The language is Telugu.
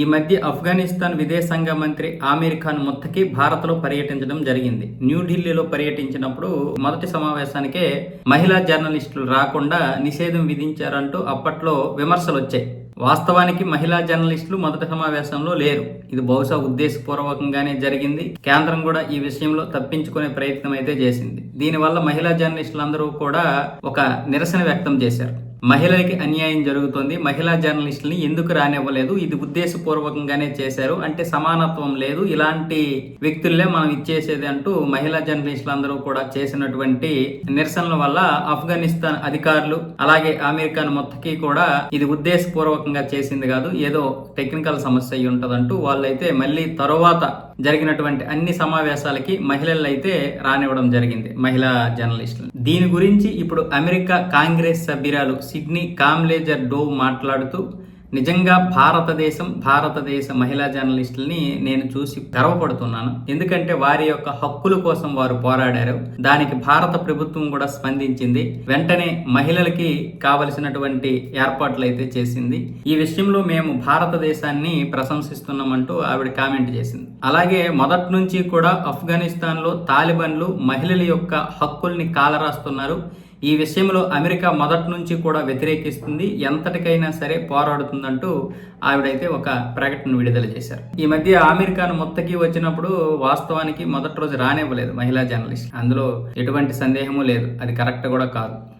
ఈ మధ్య ఆఫ్ఘనిస్తాన్ విదేశాంగ మంత్రి ఆమీర్ ఖాన్ ముత్తకి భారత్లో పర్యటించడం జరిగింది. న్యూఢిల్లీలో పర్యటించినప్పుడు మొదటి సమావేశానికే మహిళా జర్నలిస్టులు రాకుండా నిషేధం విధించారంటూ అప్పట్లో విమర్శలు వచ్చాయి వాస్తవానికి మహిళా జర్నలిస్టులు మొదటి సమావేశంలో లేరు. ఇది బహుశా ఉద్దేశపూర్వకంగానే జరిగింది. కేంద్రం కూడా ఈ విషయంలో తప్పించుకునే ప్రయత్నం అయితే చేసింది. దీనివల్ల మహిళా జర్నలిస్టులందరూ కూడా ఒక నిరసన వ్యక్తం చేశారు. మహిళలకి అన్యాయం జరుగుతోంది. మహిళా జర్నలిస్టులని ఎందుకు రానివ్వలేదు? ఇది ఉద్దేశపూర్వకంగానే చేశారు. అంటే సమానత్వం లేదు. ఇలాంటి వ్యక్తులే మనం ఇచ్చేసేది అంటూ మహిళా జర్నలిస్టులందరూ కూడా చేసినటువంటి నిరసనల వల్ల ఆఫ్ఘనిస్తాన్ అధికారులు అలాగే అమెరికాను మొత్తకి కూడా ఇది ఉద్దేశపూర్వకంగా చేసింది కాదు. ఏదో టెక్నికల్ సమస్య అయి ఉంటదంటూ వాళ్ళైతే మళ్ళీ తరువాత జరిగినటువంటి అన్ని సమావేశాలకి మహిళలు అయితే రానివ్వడం జరిగింది మహిళా జర్నలిస్టులు. దీని గురించి ఇప్పుడు అమెరికా కాంగ్రెస్ సభ్యురాలు సిడ్నీ కామ్లేజర్ డోవ్ మాట్లాడుతూ నిజంగా భారతదేశం భారతదేశ మహిళా జర్నలిస్టులని నేను చూసి గర్వపడుతున్నాను. ఎందుకంటే వారి యొక్క హక్కుల కోసం వారు పోరాడారు. దానికి భారత ప్రభుత్వం కూడా స్పందించింది. వెంటనే మహిళలకి కావలసినటువంటి ఏర్పాట్లు అయితే చేసింది. ఈ విషయంలో మేము భారతదేశాన్ని ప్రశంసిస్తున్నామంటూ ఆవిడ కామెంట్ చేసింది. అలాగే మొదటి నుంచి కూడా ఆఫ్ఘనిస్తాన్లో తాలిబన్లు మహిళల యొక్క హక్కుల్ని కాలరాస్తున్నారు. ఈ విషయంలో అమెరికా మొదటి నుంచి కూడా వ్యతిరేకిస్తుంది ఎంతటికైనా సరే పోరాడుతుందంటూ ఆవిడైతే ఒక ప్రకటన విడుదల చేశారు. ఈ మధ్య అమెరికాను మొత్తకి వచ్చినప్పుడు వాస్తవానికి మొదటి రోజు రానివ్వలేదు మహిళా జర్నలిస్ట్. అందులో ఎటువంటి సందేహము లేదు. అది కరెక్ట్ కూడా కాదు.